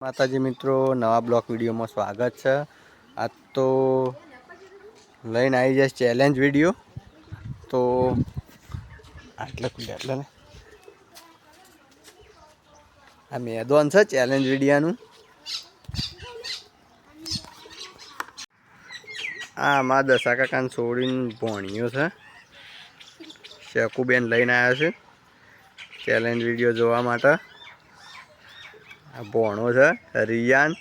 માતાજી મિત્રો, નવા બ્લોક વિડીયોમાં સ્વાગત છે. આ તો લઈને આવી જાય ચેલેન્જ વીડિયો તો આટલા ખુલ્લે, આટલા ને? આ મેદાન છે ચેલેન્જ વિડીયાનું આ મા દશા કાકાને છોડીને ભોણીઓ છે. શેકુબેન લઈને આવ્યા છે ચેલેન્જ વીડિયો જોવા માટે. આ ભોણો છે રિયાન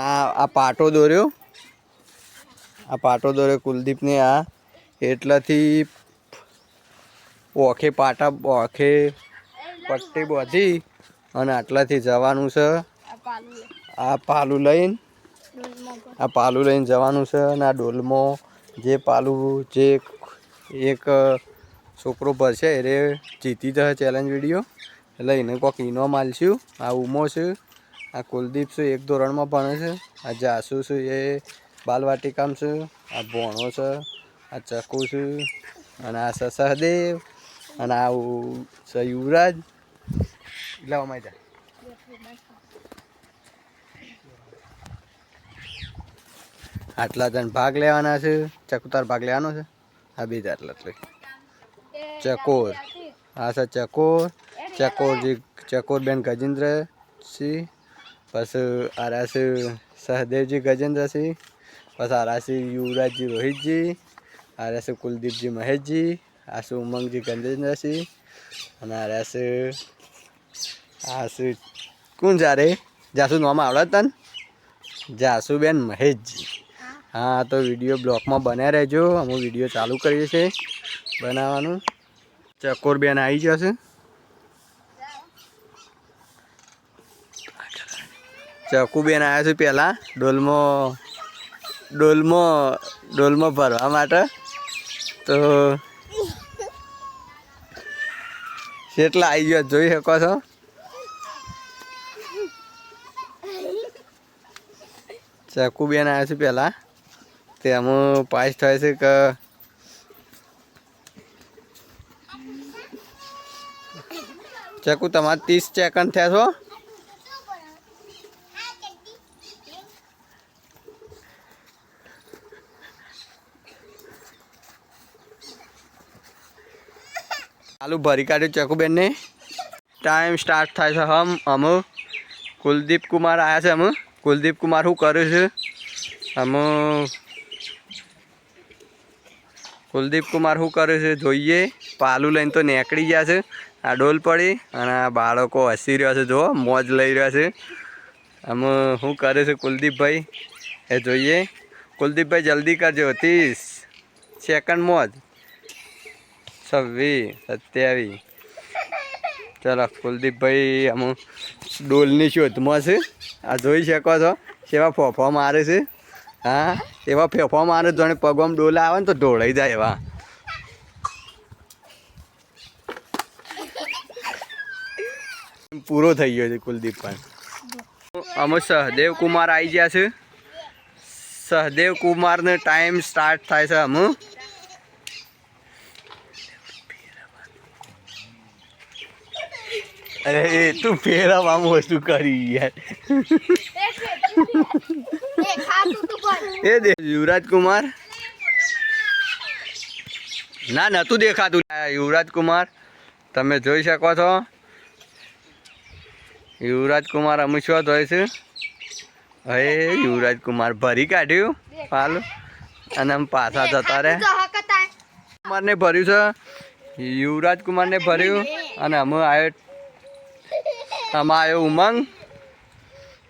આ આ પાટો દોર્યો. આ પાટો દોર્યો કુલદીપને આ. એટલાથી ઓખે પાટા ઓખે પટ્ટી બોધી અને આટલાથી જવાનું છે. આ પાલું લઈને આ પાલું લઈને જવાનું છે અને આ ડોલમો જે પાલું જે એક છોકરો ભરશે એ જીતી જશે ચેલેન્જ વીડિયો એટલે એને કોઈક ઇનામ આલશું આ ઉમો છે, આ કુલદીપ છે, એક ધોરણમાં ભણે છે, આ જાસુ છે, એ બાલવાટિકામ છે, આ ભોણો છે, આ ચકુ છે, અને આ છે સહદેવ, અને આ છે યુવરાજ. એટલે અમાય આટલા જણ ભાગ લેવાના છે ચકુતાર ભાગ લેવાનો છે, આ આટલા જ ચકોર. હા, સર, ચકોર. ચકોરજી ચકોરબેન ગજેન્દ્રસિંહ, પછી આરા છે સહદેવજી ગજેન્દ્રસિંહ, પછી આરા છે યુવરાજજી રોહિતજી આરા છે કુલદીપજી મહેશજી આ છે ઉમંગજી ગજેન્દ્રસિંહ, અને આરા છે આ છે કોણ જારે જાસુ નામ આવડે તન? જાસુબેન મહેશજી. હા, તો વીડિયો બ્લોકમાં બન્યા રહેજો. અમુક વીડિયો ચાલુ કરીએ છીએ. બનાવવાનું. ચકોર બેન આવી જશે ચકુબેન આવ્યા છે પહેલાં. ડોલમો ડોલમો ડોલમો ભરવા માટે. તો કેટલા આવી ગયો જોઈ શકો છો. ચકુબેન આવ્યા છે પહેલાં. તેમાં પાસ થાય છે કે ચકુ, તમારે ત્રીસ સેકન્ડ થયા છો? આલુ ભરી કાઢ્યું ચકુબેનને. ટાઈમ સ્ટાર્ટ થાય છે હમ અમુ કુલદીપ કુમાર આવ્યા છે અમે કુલદીપ કુમાર શું કર્યું છે? અમે કુલદીપ કુમાર શું કર્યું છે? જોઈએ. પાલું લઈને તો નીકળી ગયા છે. આ ડોલ પડી અને આ બાળકો હસી રહ્યા છે જો મોજ લઈ રહ્યા છે. આમ, શું કરે છે કુલદીપભાઈ? એ જોઈએ. કુલદીપભાઈ, જલ્દી કરજો. ત્રીસ સેકન્ડ મોજ. છવ્વીસ, સત્યાવીસ. ચલો, કુલદીપભાઈ, આમ, ડોલની શોધમાં છે. આ જોઈ શકો છો કેવા ફોફા મારે છે. હા, એવા ફેફા મારે જાણે પગમાં ડોલ આવે ને તો ઢોળાઈ જાય એવા. પૂરો થઈ ગયો છે કુલદીપ પણ. અમે સહદેવ કુમાર આવી ગયા છે. સહદેવ કુમારનો ટાઈમ સ્ટાર્ટ થાય છે અમુ અરે એ તું ફેરવવામાં વસ્તુ કરી યાર. એ દે. યુવરાજ કુમાર? ના નતું દેખાતું. યુવરાજ કુમાર તમે જોઈ શકો છો. યુવરાજ કુમાર અમે શું હોય છે. હવે યુવરાજ કુમાર ભરી કાઢ્યું. હાલ. અને આમ પાછા જતા રહે. કુમારને ભર્યું છે. યુવરાજ કુમારને ભર્યું. અને અમે આવ્યો અમે આવ્યો ઉમંગ.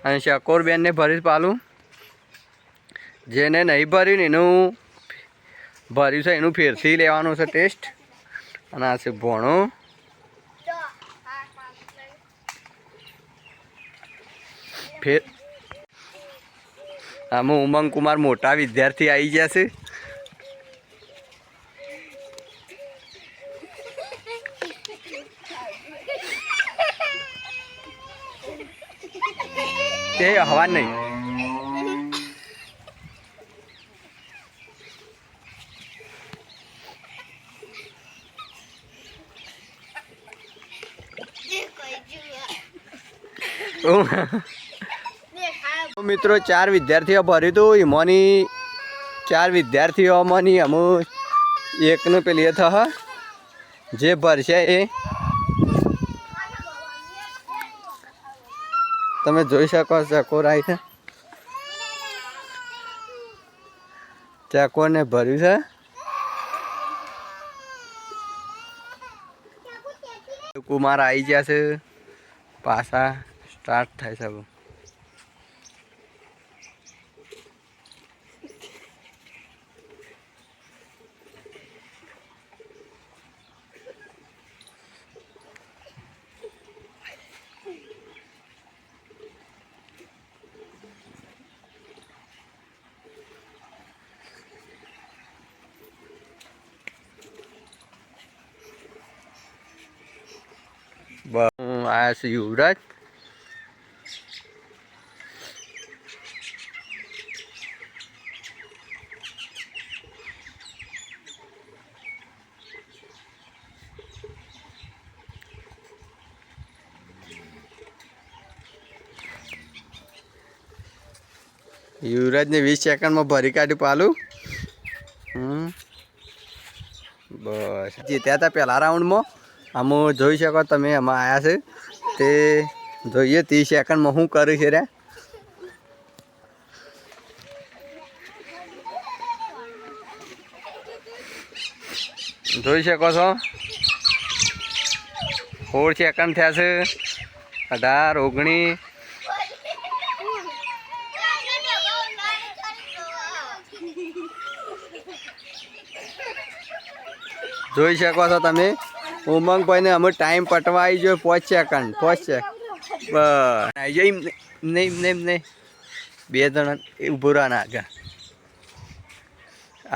અને શકોરબેનને ભરીશ પાલું. જેને નહીં ભર્યું ને એનું ભર્યું છે, એનું ફેરથી લેવાનું છે ટેસ્ટ. અને આ છે ભોણું. ફેર આમાં ઉમંગ કુમાર મોટા વિદ્યાર્થી આવી ગયા છે. તે હવા નહીં. તો મિત્રો ચાર વિદ્યાર્થીઓ ભર્યું હતું એમાંની ચાર વિદ્યાર્થીઓમાંની અમુક એકનું પેલી થહ. જે ભરશે એ. તમે જોઈ શકો ચકો રાઈ છે. ચકોને ભર્યું છે. કુમાર આવી ગયા છે. પાછા સ્ટાર્ટ થાય છે આયા છું યુવરાજ. યુવરાજને વીસ સેકન્ડમાં ભરી કાઢ્યું પાલું. હમ. બસ. જીત્યા હતા પહેલા રાઉન્ડમાં આમ જોઈ શકો તમે એમાં આવ્યા છે. તે જોઈએ ત્રીસ સેકન્ડમાં શું કર્યું છે રે? જોઈ શકો છો? ફોર સેકન્ડ થયા છે. અઢાર, ઓગણીસ. જોઈ શકો છો તમે? ઉમંગભાઈને અમે ટાઈમ પટવા આવી ગયો પાંચ સેકન્ડ પાંચ બસ. આવી જાય નહીં નહીં નહીં બે જણ ઊભું રહે આગળ.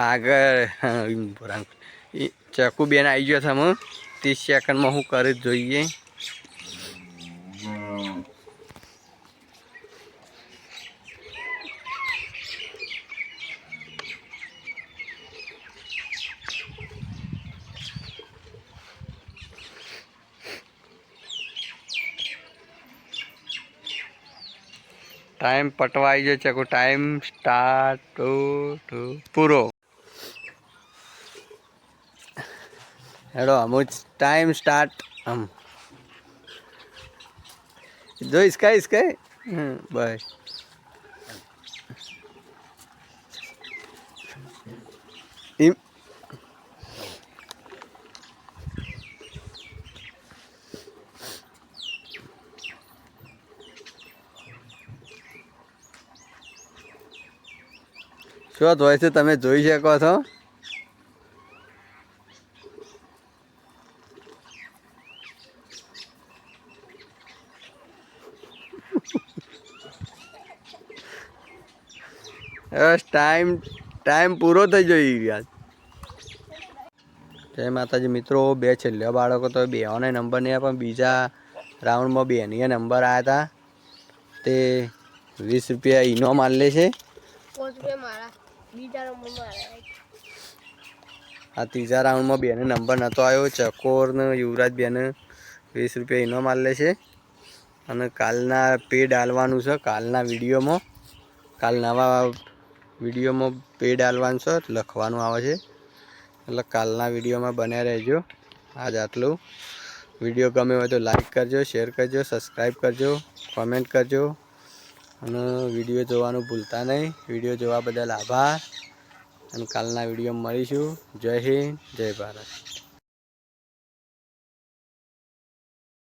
આગળ હા, ઊભું રહે ઈ ચકુ બેન આવી ગયો છે અમે ત્રીસ સેકન્ડમાં કરી જ જોઈએ. ટાઈમ પટવાઈ ગયો છે. ચકુ ટાઈમ સ્ટાર્ટ ટુ ટુ પૂરો. હેડો અમુ ટાઈમ સ્ટાર્ટ આમ. જોઈશ કહીશ કઈ? બસ ઈમ શું હોય છે તમે જોઈ શકો છો? ટાઈમ ટાઈમ પૂરો થઈ જઈ ગયા જય માતાજી, મિત્રો, બે છેલ્લા બાળકો તો બેઓને નંબર નહીં પણ બીજા રાઉન્ડમાં બેનીએ નંબર આવ્યા હતા તે વીસ રૂપિયા છે. મારા બીજા નંબર મારા. આ ત્રીજા રાઉન્ડમાં બેને નંબર નહોતો આવ્યો ચકોર ને યુવરાજ બેને વીસ રૂપિયા ઇનામ આલે છે. અને કાલના પેડ આલવાનું છે. કાલના વિડીયોમાં, કાલ નવા વિડીયોમાં પેડ આલવાનું છે. લખવાનું આવે છે. એટલે કાલના વિડીયોમાં બન્યા રહેજો. આજ આટલું. વીડિયો ગમે હોય તો લાઈક કરજો શેર કરજો સબસ્ક્રાઈબ કરજો કોમેન્ટ કરજો. અને વીડિયો જોવાનું ભૂલતા નહીં. વીડિયો જોવા બદલ આભાર. અને કાલના વીડિયો મળીશું. જય હિન્દ, જય ભારત.